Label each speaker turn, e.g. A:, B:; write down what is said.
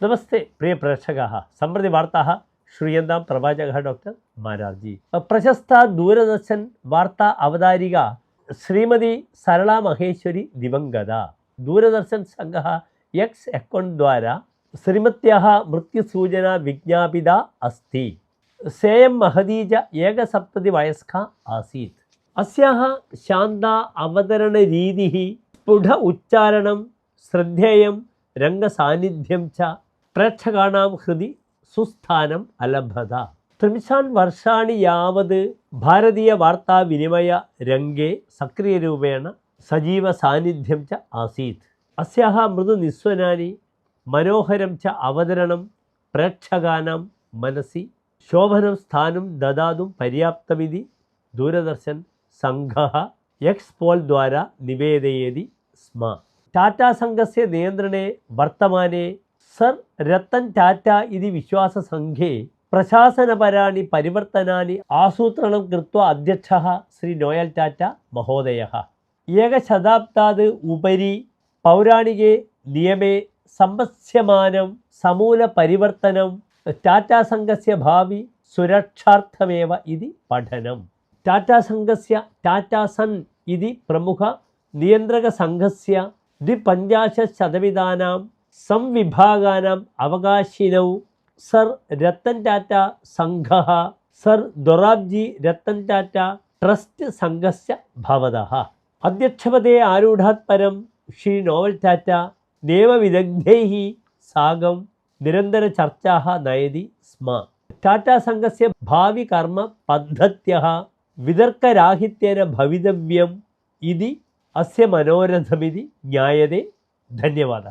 A: നമസ്തേ പ്രിയ പ്രേക്ഷകാः सम्प्रति वार्ताः श्रूयन्तां प्रवाचकः डॉक्टर മാരാർജി പ്രശസ്ത ദൂരദർശൻ വാർത്താ അവതാരിക ശ്രീമതി സരള മഹേശ്വരി ദിവംഗത दूरदर्शन संघः एक्स् अकौण्ट् द्वारा श्रीमत्याः मृत्युसूचना विज्ञापिता अस्ति सेयं महदीज एकसप्ततिवयस्का आसीत् अस्याः शान्ता अवतरणरीतिः स्फुट उच्चारणं श्रद्धेयं रङ्गसान्निध्यं च പ്രേക്ഷകാണാം ഹൃതി സുസ്ഥാനം അലഭത. ത്രിംശാൻ വർഷാണി യാവത് ഭാരതീയ വാർത്താവിനിമയ രംഗേ സക്രിയരൂപേണ സജീവ സാന്നിധ്യം ച ആസീത്. അസ്യാഹ മൃദുനിസ്വനാനി മനോഹരം ച അവതരണം പ്രേക്ഷകാനാം മനസി ശോഭനം സ്ഥാനം ദദാതും പര്യാപ്തമിതി ദൂരദർശൻ സംഘ എക്സ് പോൾ ദ്വാര നിവേദയതി സ്മ. ടാറ്റാ സംഘസ്യ നിയന്ത്രണേ വർത്തമാനേ സർ രത്തൻ ടാറ്റ ഇതി വിശ്വാസ സംഘേ പ്രശാസനപരാണി പരിവർത്തനാനി ആസൂത്രണം കൃത്വ അധ്യക്ഷ ശ്രീ നോയൽ ടാറ്റ മഹോദയ. ഏകശതാബ്ദാത് ഉപരി പൗരാണികെ നിയമേ സമ്പസ്യമാനം സമൂല പരിവർത്തനം ടാറ്റ സംഘസ്യ ഭാവി സുരക്ഷാർത്ഥമേവ ഇതി പഠനം. ടാറ്റ സംഘസ്യ ടാറ്റ സൺ ഇതി പ്രമുഖ നിയന്ത്രക സംഘസ്യ ദ്വിപഞ്ചാശത് ശതവിധാനാം സംവിഭാഗാനം അവകാശിനൗ സർ രത്തൻ ടാറ്റ സംഘ സർ ദൊറാബ്ജി രത്തൻ ടാറ്റ ട്രസ്റ്റ് സംഘസ്യ ഭവത. അധ്യക്ഷപദേ ആരൂഢാത് പരം ശ്രീ നോവൽ ടാറ്റ നിയമവിദഗ്ധൈ സാഗം നിരന്തര ചർച്ചാ നയതി സ്മ. ടാറ്റ സംഘസ്യ ഭാവി കർമ്മ പദ്ധത്യ വിതർക്കരാഹിത്യേന ഭവിതവ്യം ഇതി അസ്യ മനോരഥമിതി ജ്ഞായതേ. ധന്യവാദ